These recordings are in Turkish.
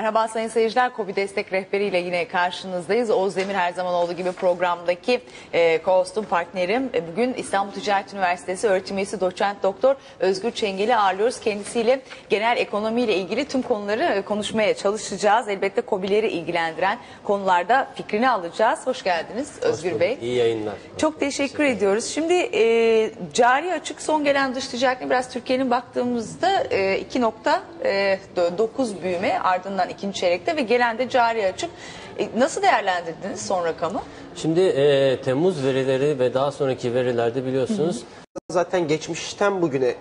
Merhaba sayın seyirciler. Kobi Destek Rehberi ile yine karşınızdayız. Oğuz Demir her zaman olduğu gibi programdaki e, co-hostum partnerim. E, bugün İstanbul Ticaret Üniversitesi öğretim üyesi doçent doktor Özgür Çengel'i ağırlıyoruz. Kendisiyle genel ekonomiyle ilgili tüm konuları e, konuşmaya çalışacağız. Elbette Kobileri ilgilendiren konularda fikrini alacağız. Hoş geldiniz Özgür Bey. İyi yayınlar. Çok teşekkür ediyoruz. Şimdi e, cari açık son gelen dış ticaretine biraz Türkiye'nin baktığımızda e, 2.9 büyüme ardından ikinci çeyrekte ve gelen de cari açık. E, nasıl değerlendirdiniz son rakamı? Şimdi e, Temmuz verileri ve daha sonraki verilerde biliyorsunuz Zaten geçmişten bugüne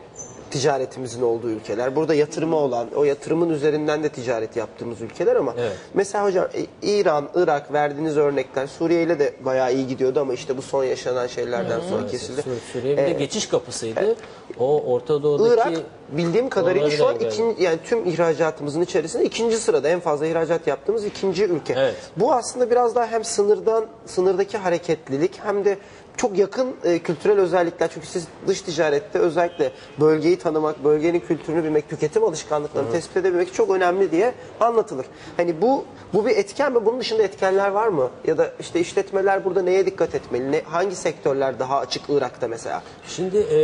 ticaretimizin olduğu ülkeler. Burada yatırımı olan, o yatırımın üzerinden de ticaret yaptığımız ülkeler ama Evet. mesela hocam e, İran, Irak verdiğiniz örnekler Suriye ile de bayağı iyi gidiyordu ama işte bu son yaşanan şeylerden sonra kesildi. Sur- Suriye bir de geçiş kapısıydı. O Orta Doğu'daki Irak bildiğim kadarıyla şu an ikinci, yani tüm ihracatımızın içerisinde ikinci sırada en fazla ihracat yaptığımız ikinci ülke. Evet. Bu aslında biraz daha hem sınırdan sınırdaki hareketlilik hem de çok yakın e, kültürel özellikler çünkü siz dış ticarette özellikle bölgeyi tanımak, bölgenin kültürünü bilmek, tüketim alışkanlıklarını tespit edebilmek çok önemli diye anlatılır. Hani bu bu bir etken mi? Bunun dışında etkenler var mı? Ya da işte işletmeler burada neye dikkat etmeli? Ne, hangi sektörler daha açık Irak'ta mesela? Şimdi e,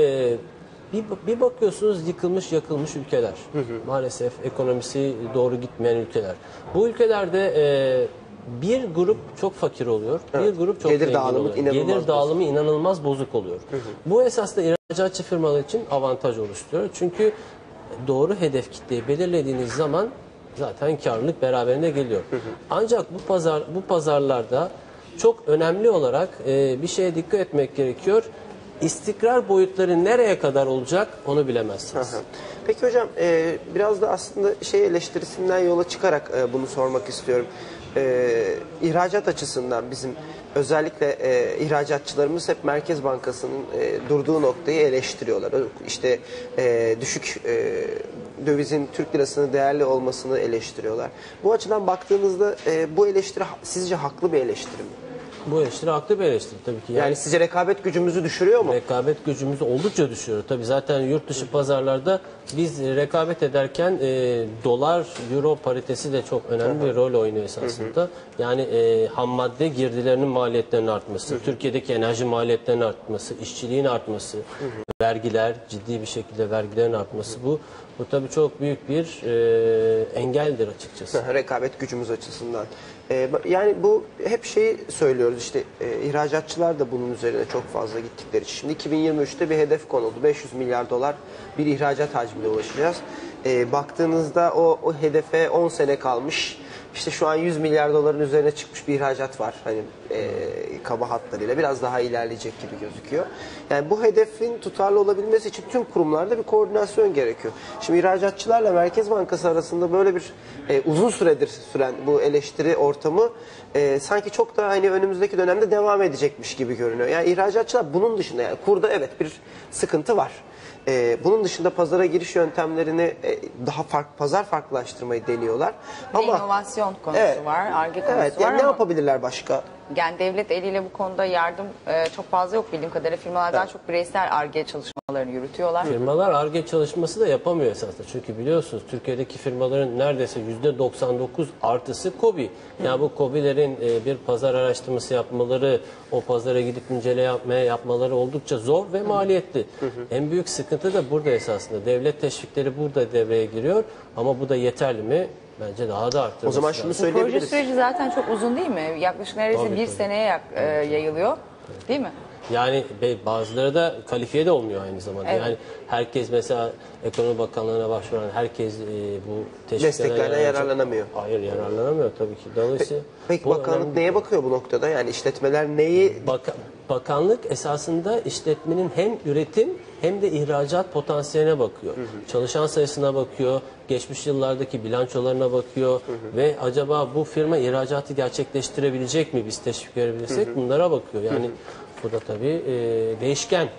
bir, bir bakıyorsunuz yıkılmış yakılmış ülkeler. Maalesef ekonomisi doğru gitmeyen ülkeler. Bu ülkelerde e, bir grup çok fakir oluyor, bir grup çok Gelir dağılımı oluyor. inanılmaz Gelir dağılımı inanılmaz bozuk oluyor. Bu esasında ihracatçı firmalar için avantaj oluşturuyor. Çünkü doğru hedef kitleyi belirlediğiniz zaman zaten karlılık beraberinde geliyor. Ancak bu pazar bu pazarlarda çok önemli olarak e, bir şeye dikkat etmek gerekiyor. İstikrar boyutları nereye kadar olacak onu bilemezsiniz. Peki hocam e, biraz da aslında şey eleştirisinden yola çıkarak e, bunu sormak istiyorum. E, ihracat açısından bizim özellikle e, ihracatçılarımız hep Merkez Bankası'nın durduğu noktayı eleştiriyorlar. İşte düşük dövizin Türk lirasının değerli olmasını eleştiriyorlar. Bu açıdan baktığınızda bu eleştiri sizce haklı bir eleştiri mi? Bu eleştiri haklı bir eleştiri tabii ki. Yani sizce rekabet gücümüzü düşürüyor mu? rekabet gücümüzü oldukça düşüyor. Tabii zaten yurt dışı pazarlarda biz rekabet ederken e, dolar euro paritesi de çok önemli bir rol oynuyor esasında. Yani e, ham madde girdilerinin maliyetlerinin artması, Türkiye'deki enerji maliyetlerinin artması, işçiliğin artması, vergiler ciddi bir şekilde vergilerin artması bu bu tabii çok büyük bir e, engeldir açıkçası. rekabet gücümüz açısından. Ee, yani bu hep şeyi söylüyoruz işte e, ihracatçılar da bunun üzerine çok fazla gittikleri için. Şimdi 2023'te bir hedef konuldu. 500 milyar dolar bir ihracat hacmine ulaşacağız. Ee, baktığınızda o, o hedefe 10 sene kalmış. İşte şu an 100 milyar doların üzerine çıkmış bir ihracat var. Hani e, kaba hatlarıyla biraz daha ilerleyecek gibi gözüküyor. Yani bu hedefin tutarlı olabilmesi için tüm kurumlarda bir koordinasyon gerekiyor. Şimdi ihracatçılarla Merkez Bankası arasında böyle bir e, uzun süredir süren bu eleştiri ortamı e, sanki çok da hani önümüzdeki dönemde devam edecekmiş gibi görünüyor. Yani ihracatçılar bunun dışında yani kurda evet bir sıkıntı var. E, bunun dışında pazara giriş yöntemlerini e, daha fark, pazar farklılaştırmayı deniyorlar. Ama inovasyon konusu Evet. var, arge konusu evet, var yani ne ama yapabilirler başka? Yani devlet eliyle bu konuda yardım e, çok fazla yok bildiğim kadarıyla. Firmalar daha çok bireysel arge çalışmalarını yürütüyorlar. Firmalar ARGE çalışması da yapamıyor esasında. Çünkü biliyorsunuz Türkiye'deki firmaların neredeyse %99 artısı KOBİ. Yani bu KOBİ'lerin e, bir pazar araştırması yapmaları, o pazara gidip inceleme yapmaya yapmaları oldukça zor ve maliyetli. En büyük sıkıntı da burada esasında. Devlet teşvikleri burada devreye giriyor ama bu da yeterli mi? Bence daha da arttırması O zaman lazım. şunu proje söyleyebiliriz. süreci zaten çok uzun değil mi? Yaklaşık neredeyse Tabii, bir tabii. seneye yak- e, yayılıyor. Değil mi? Yani be- bazıları da kalifiye de olmuyor aynı zamanda. Evet. Yani herkes mesela Ekonomi Bakanlığı'na başvuran herkes e, bu teşviklerden Desteklerden yararlanacak- yararlanamıyor. Hayır yararlanamıyor tabii ki. Dolayısıyla Peki bu bakanlık önemli. neye bakıyor bu noktada? Yani işletmeler neyi Baka- bakanlık esasında işletmenin hem üretim hem de ihracat potansiyeline bakıyor. Çalışan sayısına bakıyor, geçmiş yıllardaki bilançolarına bakıyor ve acaba bu firma ihracatı gerçekleştirebilecek mi biz teşvik verebilirsek bunlara bakıyor. Yani bu da tabii e, değişken.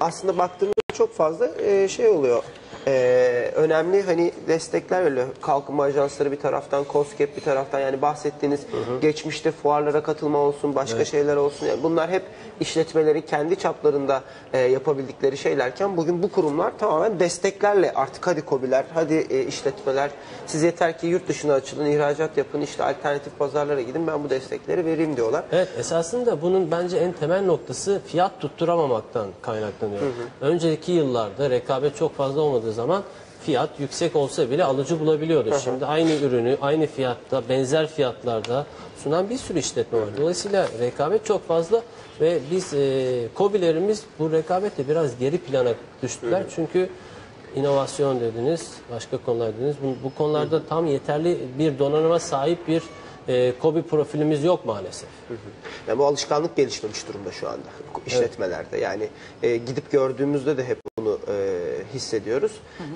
aslında baktığımızda çok fazla e, şey oluyor. Ee, önemli hani destekler öyle kalkınma ajansları bir taraftan, COSGAP bir taraftan yani bahsettiğiniz geçmişte fuarlara katılma olsun, başka şeyler olsun. Yani bunlar hep işletmelerin kendi çaplarında e, yapabildikleri şeylerken bugün bu kurumlar tamamen desteklerle artık hadi kobiler, hadi e, işletmeler siz yeter ki yurt dışına açılın, ihracat yapın, işte alternatif pazarlara gidin ben bu destekleri vereyim diyorlar. Evet esasında bunun bence en temel noktası fiyat tutturamamaktan kaynaklanıyor. Önceki yıllarda rekabet çok fazla olmadığı zaman fiyat yüksek olsa bile alıcı bulabiliyordu. Şimdi aynı ürünü aynı fiyatta benzer fiyatlarda sunan bir sürü işletme var. Dolayısıyla rekabet çok fazla ve biz e, KOBİ'lerimiz bu rekabette biraz geri plana düştüler. Çünkü inovasyon dediniz, başka konular dediniz. Bu, bu konularda tam yeterli bir donanıma sahip bir e, KOBİ profilimiz yok maalesef. Yani bu alışkanlık gelişmemiş durumda şu anda işletmelerde. Yani e, gidip gördüğümüzde de hep bunu e, hissediyoruz.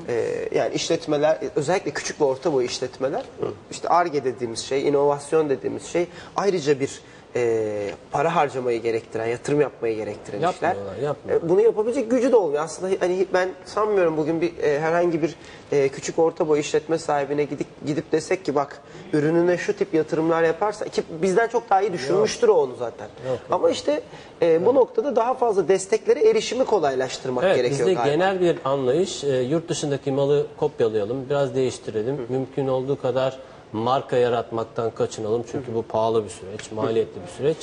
E, yani işletmeler özellikle küçük ve orta boy işletmeler işte ARGE dediğimiz şey, inovasyon dediğimiz şey ayrıca bir e, para harcamayı gerektiren, yatırım yapmayı gerektiren işler. Yapmıyorlar. E, bunu yapabilecek gücü de olmuyor. Aslında hani ben sanmıyorum bugün bir e, herhangi bir e, küçük orta boy işletme sahibine gidip gidip desek ki bak ürününe şu tip yatırımlar yaparsa ki bizden çok daha iyi düşünmüştür o onu zaten. Ama işte e, bu noktada daha fazla desteklere erişimi kolaylaştırmak Evet, gerekiyor bizde galiba. genel bir anlayış, e, yurt dışındaki malı kopyalayalım, biraz değiştirelim. Mümkün olduğu kadar marka yaratmaktan kaçınalım. Çünkü bu pahalı bir süreç, maliyetli bir süreç.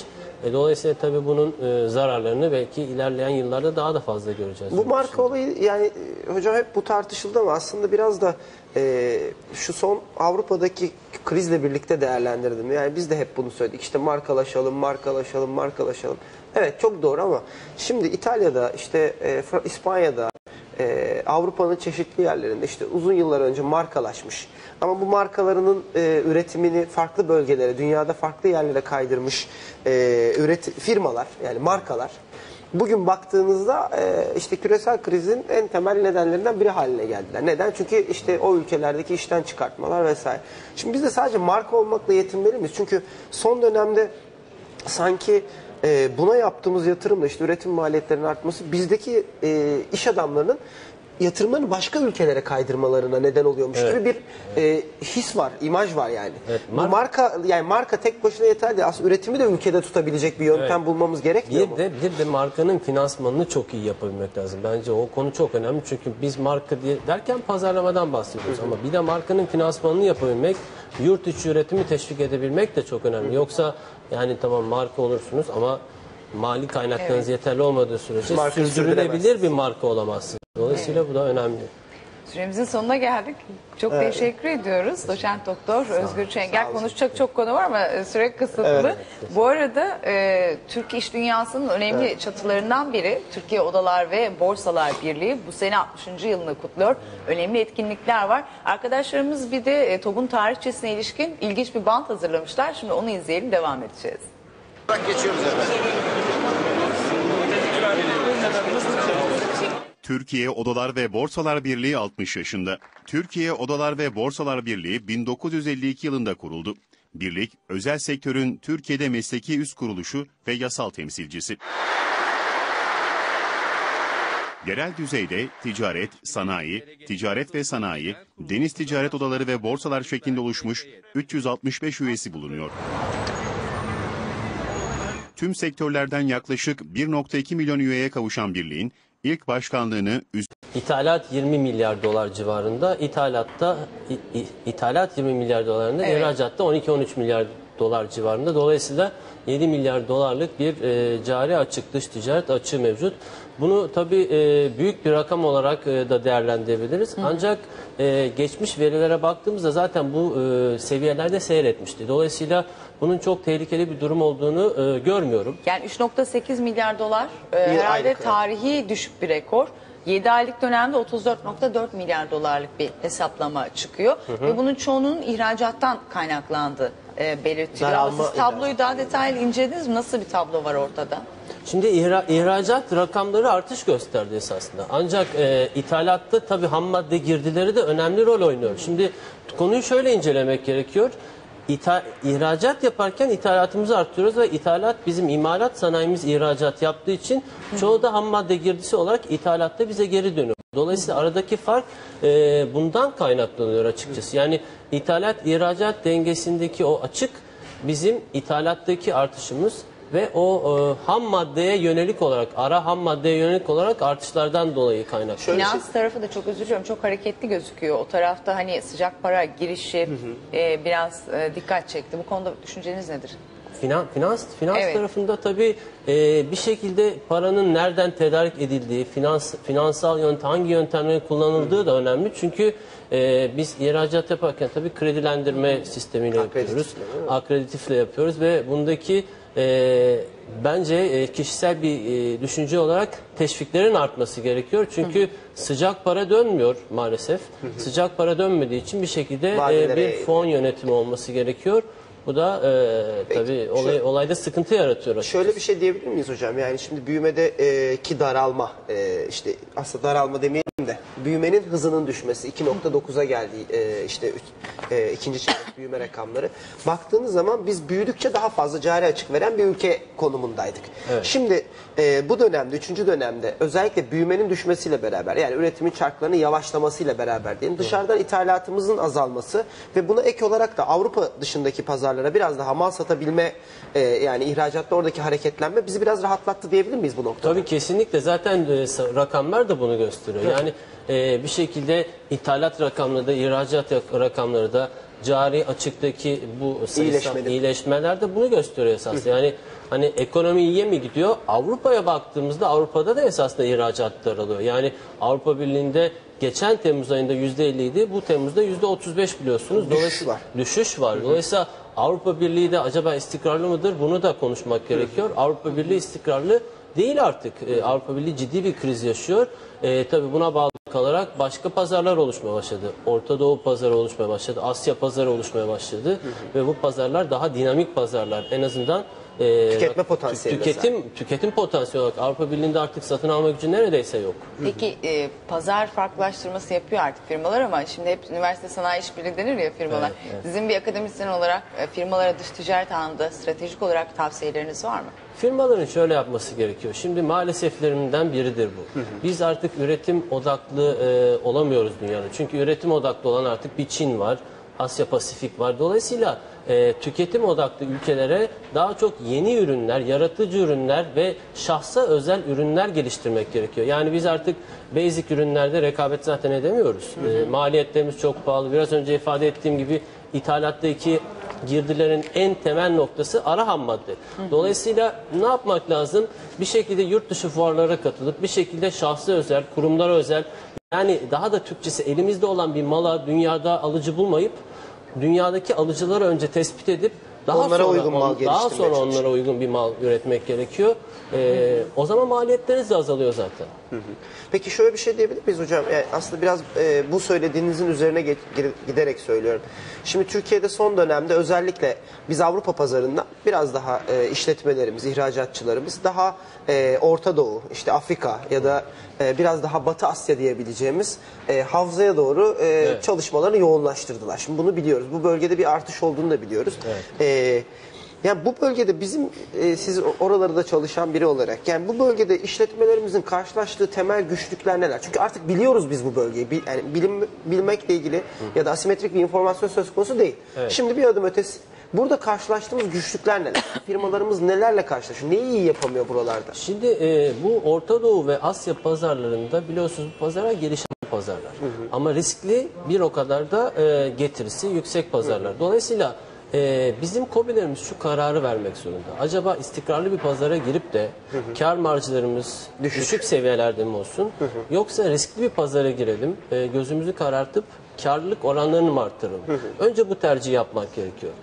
E, dolayısıyla tabii bunun e, zararlarını belki ilerleyen yıllarda daha da fazla göreceğiz. Bu marka olayı yani e, hocam hep bu tartışıldı ama aslında biraz da e, şu son Avrupa'daki krizle birlikte değerlendirdim. Yani biz de hep bunu söyledik. İşte markalaşalım, markalaşalım, markalaşalım. Evet çok doğru ama şimdi İtalya'da işte e, İspanya'da e, Avrupa'nın çeşitli yerlerinde işte uzun yıllar önce markalaşmış. Ama bu markalarının e, üretimini farklı bölgelere, dünyada farklı yerlere kaydırmış e, üret firmalar yani markalar Bugün baktığınızda e, işte küresel krizin en temel nedenlerinden biri haline geldiler. Neden? Çünkü işte o ülkelerdeki işten çıkartmalar vesaire. Şimdi biz de sadece marka olmakla yetinmeli miyiz? Çünkü son dönemde sanki e, buna yaptığımız yatırımla işte üretim maliyetlerinin artması bizdeki e, iş adamlarının yatırımlarını başka ülkelere kaydırmalarına neden oluyormuş gibi bir e, his var, imaj var yani. Evet, Bu marka- marka yani marka tek başına yeterli değil. Aslında üretimi de ülkede tutabilecek bir yöntem bulmamız gerekmiyor Bir mu? de bir de markanın finansmanını çok iyi yapabilmek lazım. Bence o konu çok önemli. Çünkü biz marka diye derken pazarlamadan bahsediyoruz ama bir de markanın finansmanını yapabilmek, yurt içi üretimi teşvik edebilmek de çok önemli. Yoksa yani tamam marka olursunuz ama mali kaynaklarınız Evet. yeterli olmadığı sürece Marka sürdürülebilir bir marka olamazsınız. Dolayısıyla bu da önemli. Süremizin sonuna geldik. Çok teşekkür ediyoruz. Doçent Doktor Özgür Çengel. olun. Konuşacak çok konu var ama e, süre kısıtlı. Bu arada e, Türk İş Dünyası'nın önemli çatılarından biri Türkiye Odalar ve Borsalar Birliği bu sene 60. yılını kutluyor. Önemli etkinlikler var. Arkadaşlarımız bir de e, TOG'un tarihçesine ilişkin ilginç bir bant hazırlamışlar. Şimdi onu izleyelim devam edeceğiz. geçiyoruz efendim. Türkiye Odalar ve Borsalar Birliği 60 yaşında. Türkiye Odalar ve Borsalar Birliği 1952 yılında kuruldu. Birlik, özel sektörün Türkiye'de mesleki üst kuruluşu ve yasal temsilcisi. Yerel düzeyde ticaret, sanayi, ticaret ve sanayi, deniz ticaret odaları ve borsalar şeklinde oluşmuş 365 üyesi bulunuyor. Tüm sektörlerden yaklaşık 1.2 milyon üyeye kavuşan birliğin ilk başkanlığını İthalat 20 milyar dolar civarında, ithalatta i- i- ithalat 20 milyar dolarında, Evet. ihracatta 12-13 milyar dolar civarında. Dolayısıyla 7 milyar dolarlık bir e, cari açık dış ticaret açığı mevcut. Bunu tabii e, büyük bir rakam olarak e, da değerlendirebiliriz. Ancak e, geçmiş verilere baktığımızda zaten bu e, seviyelerde seyretmişti. Dolayısıyla bunun çok tehlikeli bir durum olduğunu e, görmüyorum. Yani 3.8 milyar dolar e, herhalde aylık, tarihi düşük bir rekor. 7 aylık dönemde 34.4 milyar dolarlık bir hesaplama çıkıyor. Ve bunun çoğunun ihracattan kaynaklandığı e, belirtiliyor. Ama Daralma siz tabloyu daha detaylı incelediniz mi? Nasıl bir tablo var ortada? Şimdi ihra- ihracat rakamları artış gösterdi esasında. Ancak e, ithalatta tabii ham madde girdileri de önemli rol oynuyor. Şimdi konuyu şöyle incelemek gerekiyor. İtha- ihracat yaparken ithalatımızı arttırıyoruz ve ithalat bizim imalat sanayimiz ihracat yaptığı için çoğu da ham madde girdisi olarak ithalatta bize geri dönüyor. Dolayısıyla aradaki fark e, bundan kaynaklanıyor açıkçası. Yani ithalat ihracat dengesindeki o açık bizim ithalattaki artışımız ve o e, ham maddeye yönelik olarak ara ham maddeye yönelik olarak artışlardan dolayı. Şöyle Finans tarafı da çok özür diliyorum çok hareketli gözüküyor. O tarafta hani sıcak para girişi e, biraz e, dikkat çekti. Bu konuda düşünceniz nedir? Finan, finans finans Evet. tarafında tabii e, bir şekilde paranın nereden tedarik edildiği, finans finansal yöntem hangi yöntemlerin kullanıldığı da önemli. Çünkü e, biz ihracat yaparken tabii kredilendirme sistemiyle Akreditifle, yapıyoruz. Akreditifle yapıyoruz ve bundaki e, bence e, kişisel bir e, düşünce olarak teşviklerin artması gerekiyor. Çünkü sıcak para dönmüyor maalesef. Sıcak para dönmediği için bir şekilde e, Vadelere bir eğiliyor. fon yönetimi olması gerekiyor. Bu da e, tabii olay, şöyle- olayda sıkıntı yaratıyor açıkçası. Şöyle bir şey diyebilir miyiz hocam? Yani şimdi büyümede e, ki daralma, e, işte aslında daralma demeyelim de büyümenin hızının düşmesi 2.9'a geldiği e, işte e, ikinci çeyrek büyüme rakamları. Baktığınız zaman biz büyüdükçe daha fazla cari açık veren bir ülke konumundaydık. Şimdi e, bu dönemde, üçüncü dönemde özellikle büyümenin düşmesiyle beraber yani üretimin çarklarının yavaşlamasıyla beraber diyelim dışarıdan ithalatımızın azalması ve buna ek olarak da Avrupa dışındaki pazarlara biraz daha mal satabilme e, yani ihracatta oradaki hareketlenme bizi biraz rahatlattı diyebilir miyiz bu noktada? Tabii kesinlikle zaten e, rakamlar da bunu gösteriyor. Yani e, bir şekilde ithalat rakamları da ihracat rakamları da cari açıktaki bu sayısal İyileşmeli. iyileşmeler de bunu gösteriyor esas. Yani hani ekonomi iyiye mi gidiyor? Avrupa'ya baktığımızda Avrupa'da da esasında ihracat daralıyor. Yani Avrupa Birliği'nde geçen Temmuz ayında %50 idi. Bu Temmuz'da %35 biliyorsunuz. Düşüş Dolayısıyla var. düşüş var. Dolayısıyla Avrupa Birliği de acaba istikrarlı mıdır? Bunu da konuşmak gerekiyor. Avrupa Birliği istikrarlı değil artık. Ee, Avrupa Birliği ciddi bir kriz yaşıyor. Ee, tabii buna bağlı kalarak başka pazarlar oluşmaya başladı. Orta Doğu pazarı oluşmaya başladı. Asya pazarı oluşmaya başladı. Ve bu pazarlar daha dinamik pazarlar. En azından e, Tüketme tü- potansiyeli Tüketim, tüketim potansiyeli olarak Avrupa Birliği'nde artık satın alma gücü neredeyse yok. Peki e, pazar farklılaştırması yapıyor artık firmalar ama şimdi hep üniversite sanayi işbirliği denir ya firmalar. Evet, evet. Sizin bir akademisyen olarak e, firmalara dış ticaret alanında stratejik olarak tavsiyeleriniz var mı? Firmaların şöyle yapması gerekiyor. Şimdi maaleseflerinden biridir bu. Biz artık üretim odaklı e, olamıyoruz dünyada. Çünkü üretim odaklı olan artık bir Çin var, Asya Pasifik var. Dolayısıyla e, tüketim odaklı ülkelere daha çok yeni ürünler, yaratıcı ürünler ve şahsa özel ürünler geliştirmek gerekiyor. Yani biz artık basic ürünlerde rekabet zaten edemiyoruz. E, maliyetlerimiz çok pahalı. Biraz önce ifade ettiğim gibi ithalattaki girdilerin en temel noktası ara ham madde. Dolayısıyla ne yapmak lazım? Bir şekilde yurt dışı fuarlara katılıp bir şekilde şahsı özel, kurumlara özel yani daha da Türkçesi elimizde olan bir mala dünyada alıcı bulmayıp dünyadaki alıcıları önce tespit edip daha Onlara sonra uygun mal daha sonra onlara uygun bir mal üretmek gerekiyor. Ee, o zaman maliyetleriniz de azalıyor zaten. Peki şöyle bir şey diyebilir miyiz hocam? Yani aslında biraz e, bu söylediğinizin üzerine ge- gir- giderek söylüyorum. Şimdi Türkiye'de son dönemde özellikle biz Avrupa pazarında biraz daha e, işletmelerimiz, ihracatçılarımız daha e, Orta Doğu, işte Afrika ya da e, biraz daha Batı Asya diyebileceğimiz e, havzaya doğru e, çalışmalarını yoğunlaştırdılar. Şimdi bunu biliyoruz. Bu bölgede bir artış olduğunu da biliyoruz. E, yani bu bölgede bizim e, siz oralarda çalışan biri olarak yani bu bölgede işletmelerimizin karşılaştığı temel güçlükler neler? Çünkü artık biliyoruz biz bu bölgeyi. Bil- yani bilim bilmekle ilgili ya da asimetrik bir informasyon söz konusu değil. Şimdi bir adım ötesi burada karşılaştığımız güçlükler neler? Firmalarımız nelerle karşılaşıyor? Neyi iyi yapamıyor buralarda? Şimdi e, bu Orta Doğu ve Asya pazarlarında biliyorsunuz bu pazarlar gelişen pazarlar. Ama riskli bir o kadar da e, getirisi yüksek pazarlar. Dolayısıyla e, bizim kobilerimiz şu kararı vermek zorunda. Acaba istikrarlı bir pazara girip de kar marjlarımız Düşük. düşük, seviyelerde mi olsun? Yoksa riskli bir pazara girelim, e, gözümüzü karartıp karlılık oranlarını mı arttıralım? Önce bu tercihi yapmak gerekiyor.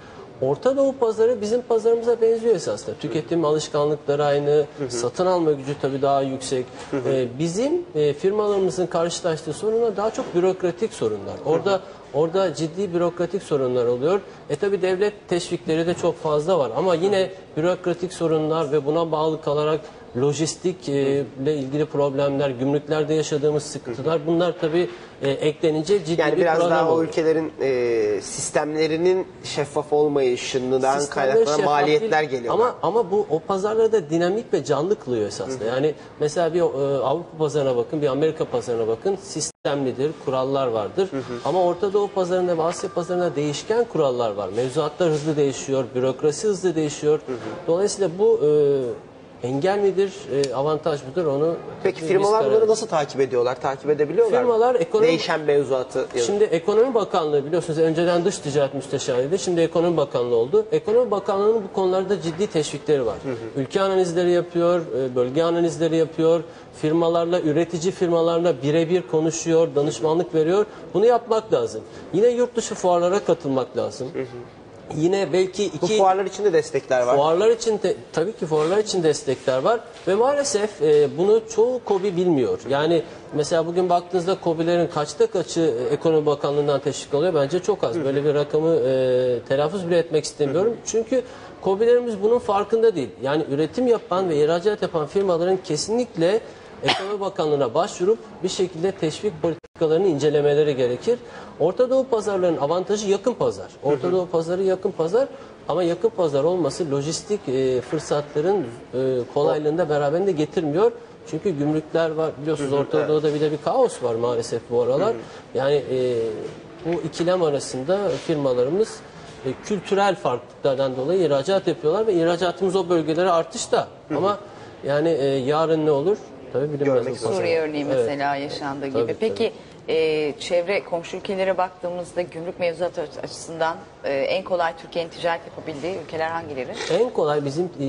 Orta Doğu pazarı bizim pazarımıza benziyor esasında. Tüketim alışkanlıkları aynı, satın alma gücü tabii daha yüksek. Ee, bizim e, firmalarımızın karşılaştığı sorunlar daha çok bürokratik sorunlar. Orada orada ciddi bürokratik sorunlar oluyor. E tabii devlet teşvikleri de çok fazla var ama yine bürokratik sorunlar ve buna bağlı kalarak lojistik e, ilgili problemler, gümrüklerde yaşadığımız sıkıntılar bunlar tabii e, eklenince ciddi Yani bir biraz problem daha o oluyor. ülkelerin e, sistemlerinin şeffaf olmayışından Sistemleri kaynaklanan şeffaf maliyetler değil. geliyor. Ama ama bu o pazarları da dinamik ve canlı kılıyor esasında. Yani mesela bir e, Avrupa pazarına bakın, bir Amerika pazarına bakın. Sistemlidir, kurallar vardır. Ama Orta Doğu pazarında ve Asya pazarında değişken kurallar var. Mevzuatlar hızlı değişiyor, bürokrasi hızlı değişiyor. Dolayısıyla bu e, engel midir, e, avantaj mıdır onu Peki biz firmalar karar bunları nasıl takip ediyorlar? Takip edebiliyorlar Firmalar mı? ekonomi- Değişen mevzuatı. ya da- Şimdi Ekonomi Bakanlığı biliyorsunuz önceden dış ticaret müsteşarıydı. Şimdi Ekonomi Bakanlığı oldu. Ekonomi Bakanlığı'nın bu konularda ciddi teşvikleri var. Ülke analizleri yapıyor, e, bölge analizleri yapıyor. Firmalarla, üretici firmalarla birebir konuşuyor, danışmanlık veriyor. Bunu yapmak lazım. Yine yurt dışı fuarlara katılmak lazım. Yine belki bu iki... fuarlar için de destekler var. Fuarlar için de, tabii ki fuarlar için destekler var ve maalesef e, bunu çoğu KOBİ bilmiyor. Yani mesela bugün baktığınızda KOBİ'lerin kaçta kaçı e, Ekonomi Bakanlığı'ndan teşvik alıyor bence çok az. Böyle bir rakamı e, telaffuz bile etmek istemiyorum. Çünkü KOBİ'lerimiz bunun farkında değil. Yani üretim yapan ve ihracat yapan firmaların kesinlikle Ekonomi Bakanlığı'na başvurup bir şekilde teşvik politikalarını incelemeleri gerekir. Orta Doğu pazarlarının avantajı yakın pazar. Orta Doğu pazarı yakın pazar ama yakın pazar olması lojistik e, fırsatların e, kolaylığını da beraberinde getirmiyor. Çünkü gümrükler var. Biliyorsunuz Orta Doğu'da bir de bir kaos var maalesef bu aralar. Yani e, bu ikilem arasında firmalarımız e, kültürel farklılıklardan dolayı ihracat yapıyorlar ve ihracatımız o bölgelere artışta. Ama yani e, yarın ne olur? Tabii bilinmez. Görmek pazar. Suriye örneği Evet. mesela yaşandığı gibi. Tabii, Peki e, çevre komşu ülkelere baktığımızda gümrük mevzuatı açısından e, en kolay Türkiye'nin ticaret yapabildiği ülkeler hangileri? En kolay bizim e,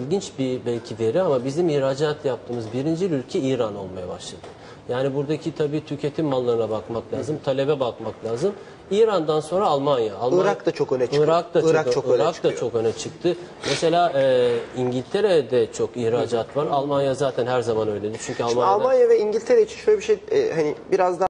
ilginç bir belki veri ama bizim ihracat yaptığımız birinci ülke İran olmaya başladı. Yani buradaki tabii tüketim mallarına bakmak lazım, talebe bakmak lazım. İran'dan sonra Almanya. Almanya Irak da çok öne çıkıyor. Irak da Irak çok, çok öne Irak da çıkıyor. çok öne çıktı. Mesela e, İngiltere'de çok ihracat var. Almanya zaten her zaman öyledir. Çünkü Almanya'da Almanya ve İngiltere için şöyle bir şey e, hani biraz daha